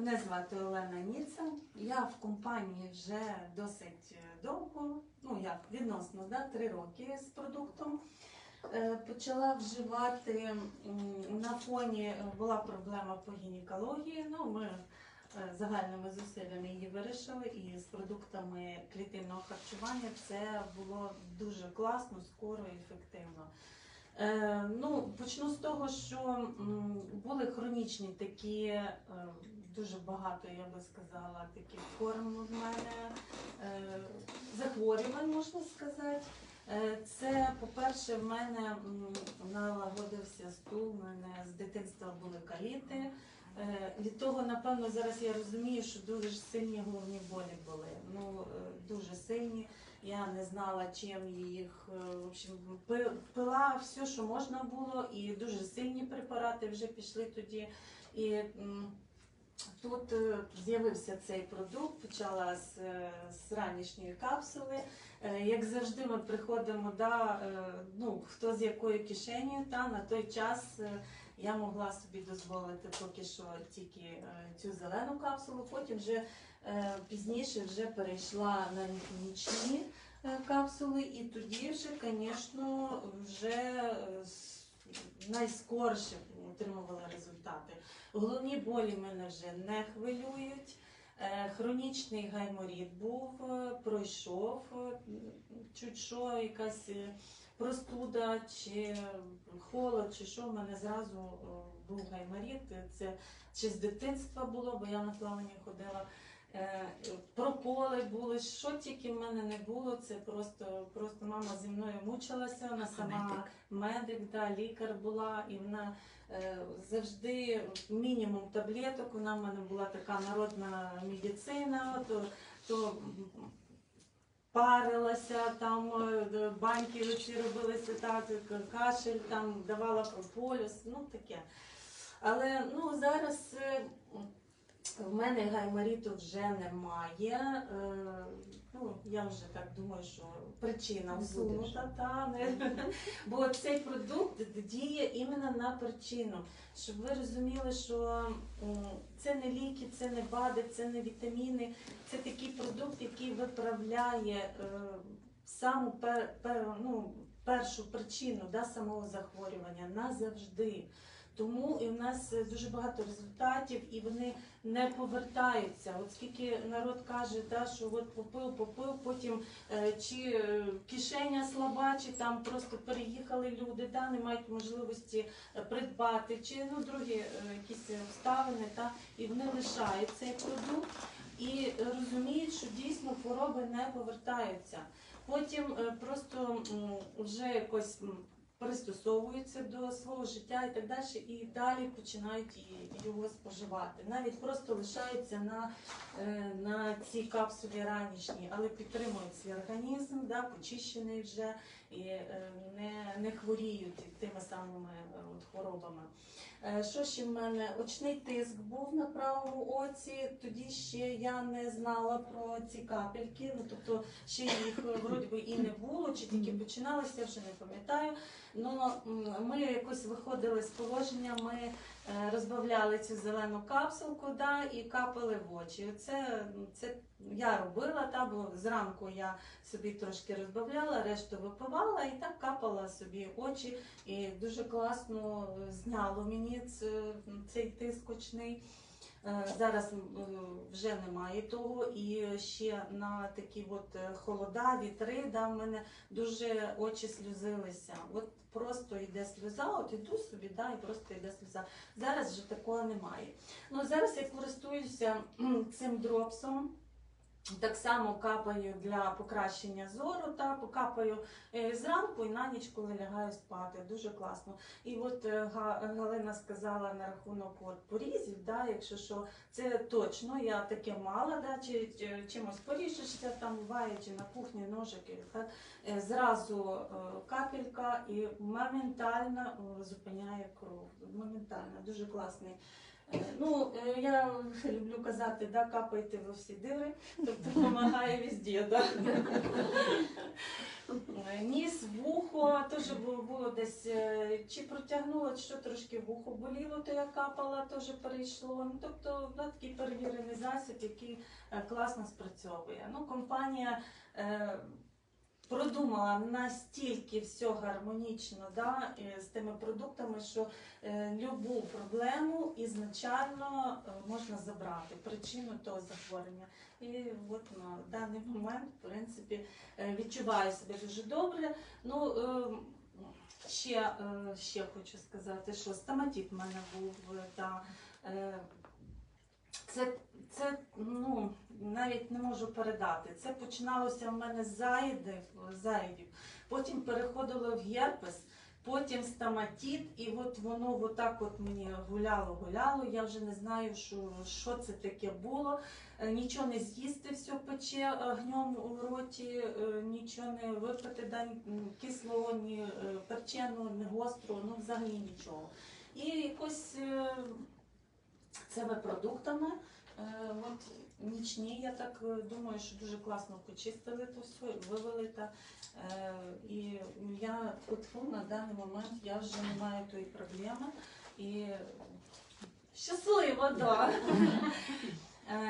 Мене звати Олена Ніца. Я в компанії вже досить довго, ну як відносно, да, три роки з продуктом. Е, Почала вживати на фоні е, була проблема по гінекології. Ну, ми е, загальними зусиллями її вирішили, і з продуктами клітинного харчування це було дуже класно, скоро і ефективно. Ну, почну з того, що були хронічні такі, дуже багато, я би сказала, таких форм в мене е, захворювань, можна сказати. Е, Це, по-перше, в мене налагодився стул, в мене з дитинства були каліти. Е, Від того, напевно, зараз я розумію, що дуже ж сильні головні болі були. Ну, дуже сильні. Я не знала, чим їх в общем, пила все, що можна було, і дуже сильні препарати вже пішли тоді. І тут е, з'явився цей продукт, почала з, е, з ранішньої капсули. Е, Як завжди, ми приходимо, да, ну, хто з якою кишенею, та на той час я могла собі дозволити поки що тільки цю зелену капсулу, потім вже пізніше вже перейшла на нічні капсули, і тоді вже, звісно, вже найскорше отримувала результати. Головні болі мене вже не хвилюють. Е, Хронічний гайморіт був, е, пройшов, е, чуть що, якась простуда чи холод, чи що, в мене зразу був гайморіт. Це чи з дитинства було, бо я на плавання ходила. Е, Проколи були, що тільки в мене не було, це просто, просто мама зі мною мучилася, вона сама медик, да, лікар була, і вона е, завжди мінімум таблеток. Вона в мене була така народна медицина, то, то парилася, там е, баньки оці робилися так, кашель, там давала прополіс, ну таке. Але ну, зараз е, в мене гайморіту вже немає. Е, ну, я вже так думаю, що причина Не всунута, та, не, бо цей продукт діє іменно на причину. Щоб ви розуміли, що це не ліки, це не БАДи, це не вітаміни, це такий продукт, який виправляє е, саму пер, пер- ну, першу причину да, самого захворювання назавжди. Тому і в нас е, дуже багато результатів, і вони не повертаються. От скільки народ каже, да, що от попив, попив, потім е, чи е, кишеня слаба, чи там просто переїхали люди, да, не мають можливості придбати, чи ну другі якісь обставини, та, і вони лишають цей продукт і розуміють, що дійсно хвороби не повертаються. Потім просто вже якось пристосовуються до свого життя і так далі, і далі починають його споживати. Навіть просто лишаються на, е, на цій капсулі ранішній, але підтримують свій організм, да, почищений вже і е, не, не хворіють тими самими е, от, хворобами. Е, Що ще в мене? Очний тиск був на правому оці. Тоді ще я не знала про ці капельки. Ну тобто ще їх вроді би і не було, чи тільки починалися, вже не пам'ятаю. Ну ми якось виходили з положення. Ми розбавляли цю зелену капсулку, да, і капали в очі. Це, це я робила, та, бо зранку я собі трошки розбавляла, решту випивала і так капала собі очі. І дуже класно е, зняло мені цей тиск очний. Е, Зараз е, вже немає того, і ще на такі от е, холода, вітри, да, в мене дуже очі сльозилися. От просто йде сльоза, от іду собі, да, і просто йде сльоза. Зараз вже такого немає. Ну зараз я користуюся цим дропсом. Так само капаю для покращення зору, та покапаю е, зранку і на ніч, коли лягаю спати. Дуже класно. І от е, Галина сказала на рахунок от порізів, да, якщо що, це точно, я таке мала, да, чи, чи чимось поріжешся, там буває, чи на кухні ножики, так, е, зразу капелька і моментально зупиняє кров. Моментально, дуже класний Ну, е, я люблю казати, да, капайте во всі дири, тобто допомагає везде, да. Е, Ніс, вухо, теж було, десь е, чи протягнуло, чи що трошки вухо боліло, то я капала, теж перейшло. Ну, тобто да, такий перевірений засіб, який класно спрацьовує. Ну, компанія продумала настільки все гармонічно да, з тими продуктами, що е, любу проблему ізначально е, можна забрати, причину того захворювання. І от на даний момент, в принципі, е, відчуваю себе дуже добре. Ну, ще, ще хочу сказати, що стоматит в мене був. е, це, це ну, навіть не можу передати. Це починалося в мене з заїдів, потім переходило в герпес, потім стоматит, і от воно отак от мені гуляло, гуляло. Я вже не знаю, що, що це таке було. Е, Нічого не з'їсти, все пече огнем у роті, е, нічого не випити, кислого, ні е, перченого, ні гострого, ну взагалі нічого. І якось е, цими продуктами, е, от нічні, я так е, думаю, що дуже класно почистили то все, вивели та. Е, і я от фу, на даний момент я вже не маю тої проблеми. І щаслива.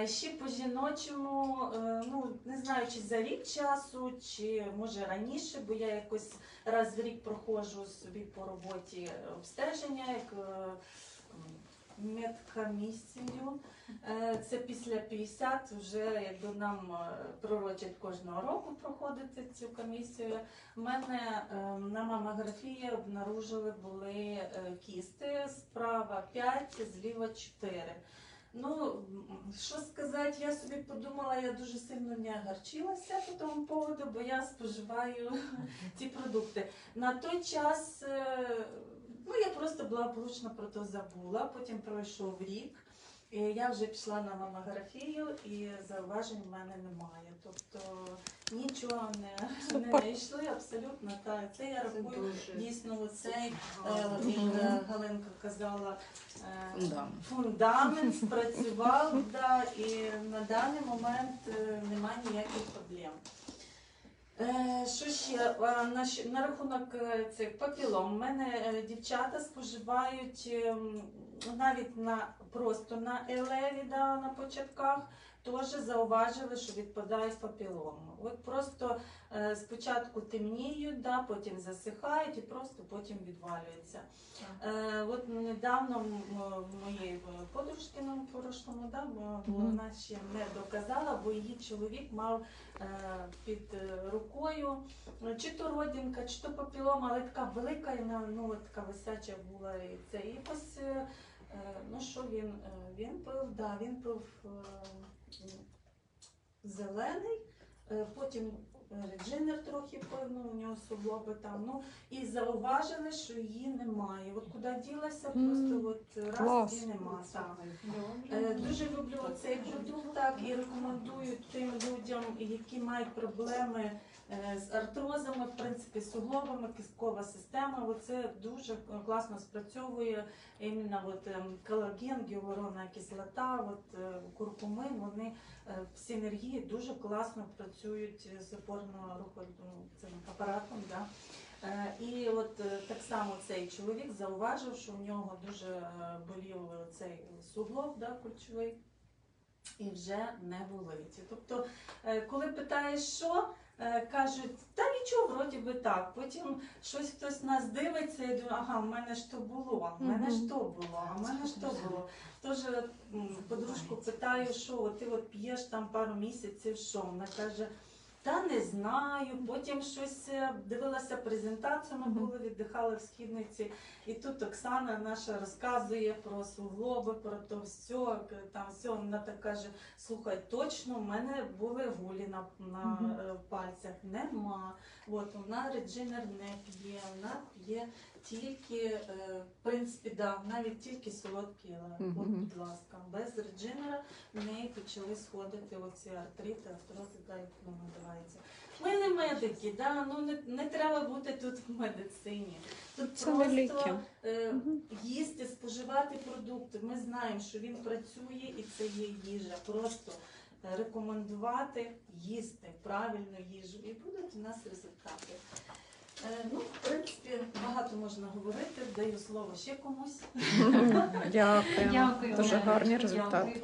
Е, Ще по жіночому, е, ну не знаю, чи за рік часу, чи може раніше, бо я якось раз в рік проходжу собі по роботі обстеження, як медкомісію. Е, Це після 50 вже якби нам е, пророчать кожного року проходити цю комісію. У мене е, на мамографії обнаружили були кісти справа 5, зліва 4. Ну, що сказати, я собі подумала, я дуже сильно не огорчилася по тому поводу, бо я споживаю ці продукти. На той час ну, я просто благополучно про це забула, потім пройшов рік. І я вже пішла на мамографію і зауважень в мене немає. Тобто нічого не, не знайшли абсолютно. Так, це я рахую дуже дійсно цей е, е, Галинка казала. е, Фундамент. Фундамент спрацював, да, і на даний момент немає ніяких проблем. Е, Що ще Е, на, рахунок е, цих папілом? У мене дівчата споживають ем, навіть на просто на елеві, да, на початках. Теж зауважили, що відпадають папіломи. От просто е, спочатку темніють, да, потім засихають і просто потім відвалюються. Е, от недавно моєї подружки на порошному, да, бо вона ще не доказала, бо її чоловік мав е, під е, рукою е, чи то родинка, чи то папілома, але така велика, і ну, така висяча була. І це і ось, е, ну що він, він пив, да, він пив зелений, е, потім реджинер трохи пив, ну, у нього суглоби там. Ну, і зауважили, що її немає. От куди ділася, просто от раз клас. і нема. Так. Е, Дуже люблю цей продукт так і рекомендую тим людям, які мають проблеми е, з артрозами, в принципі, з суглобами, кісткова система. Оце дуже класно спрацьовує іменно от, ем, колаген, гіалуронна кислота, от, е, куркумин, вони е, в синергії дуже класно працюють з опорно-руховим цим апаратом. Да? Е, І от е, так само цей чоловік зауважив, що в нього дуже е, болів цей суглоб да, кульчовий і вже не болить. Тобто, коли питаєш, що, кажуть, та нічого, вроді би так. Потім щось хтось нас дивиться і думає, ага, в мене ж то було, в мене ж то було, а в мене ж то було. Тож подружку питаю, що ти от п'єш там пару місяців, що вона каже. Та не знаю. Потім щось е, дивилася презентацію. Ми були віддихали в східниці, і тут Оксана наша розказує про суглоби, про то все. Там все вона так каже: слухай, точно в мене були гулі на, на е, пальцях. Нема. От вона реджинер не п'є, вона п'є тільки, е, в принципі, да, навіть тільки солодкі лек. От, будь ласка, без реджинера в неї почали сходити оці артрити, артрози, да, як воно називається. Ми не медики, да, ну не, не треба бути тут в медицині. Тут Це просто е, їсти, споживати продукти. Ми знаємо, що він працює і це є їжа. Просто е, рекомендувати їсти правильну їжу і будуть у нас результати. Е, Ну, в принципі, багато можна говорити. Даю слово ще комусь. Дякую. Дякую. Дуже гарні результати.